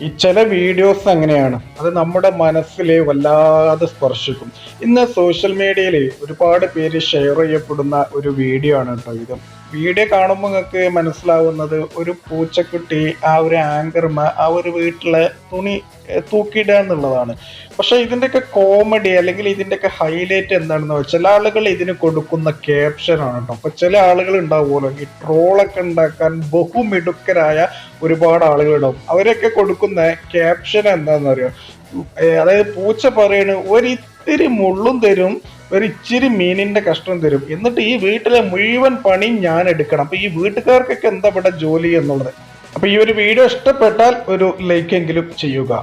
ഈ ചില വീഡിയോസ് അങ്ങനെയാണ് അത് നമ്മുടെ മനസ്സിലെ വല്ലാതെ സ്പർശിക്കും. ഇന്ന് സോഷ്യൽ മീഡിയയിൽ ഒരുപാട് പേര് ഷെയർ ചെയ്യപ്പെടുന്ന ഒരു വീഡിയോ ആണ് കേട്ടോ ഇത്. വീഡിയോ കാണുമ്പോൾ നിങ്ങൾക്ക് മനസ്സിലാവുന്നത് ഒരു പൂച്ചക്കുട്ടി ആ ഒരു ആങ്കർമ ആ ഒരു വീട്ടിലെ തുണി തൂക്കിയിടുക എന്നുള്ളതാണ്. പക്ഷെ ഇതിന്റെയൊക്കെ കോമഡി അല്ലെങ്കിൽ ഇതിന്റെയൊക്കെ ഹൈലൈറ്റ് എന്താണെന്ന് വെച്ചാൽ ചില ആളുകൾ ഇതിന് കൊടുക്കുന്ന ക്യാപ്ഷനാണ് കേട്ടോ അപ്പൊ ചില ആളുകൾ ഉണ്ടാവുമല്ലോ ഈ ട്രോളൊക്കെ ഉണ്ടാക്കാൻ ബഹുമിടുക്കരായ ഒരുപാട് ആളുകളുണ്ടാവും അവരൊക്കെ കൊടുക്കുന്ന ക്യാപ്ഷൻ എന്താണെന്ന് അറിയാം ഏഹ് അതായത് പൂച്ച പറയണ് ഒരിത്തിരി മുള്ളും തരും ഒരു ഇച്ചിരി മീനിന്റെ കഷ്ടം തരും. എന്നിട്ട് ഈ വീട്ടിലെ മുഴുവൻ പണിയും ഞാൻ എടുക്കണം. അപ്പൊ ഈ വീട്ടുകാർക്കൊക്കെ എന്താ ഇവിടെ ജോലി എന്നുള്ളത്? അപ്പൊ ഈ ഒരു വീഡിയോ ഇഷ്ടപ്പെട്ടാൽ ഒരു ലൈക്ക് എങ്കിലും ചെയ്യുക.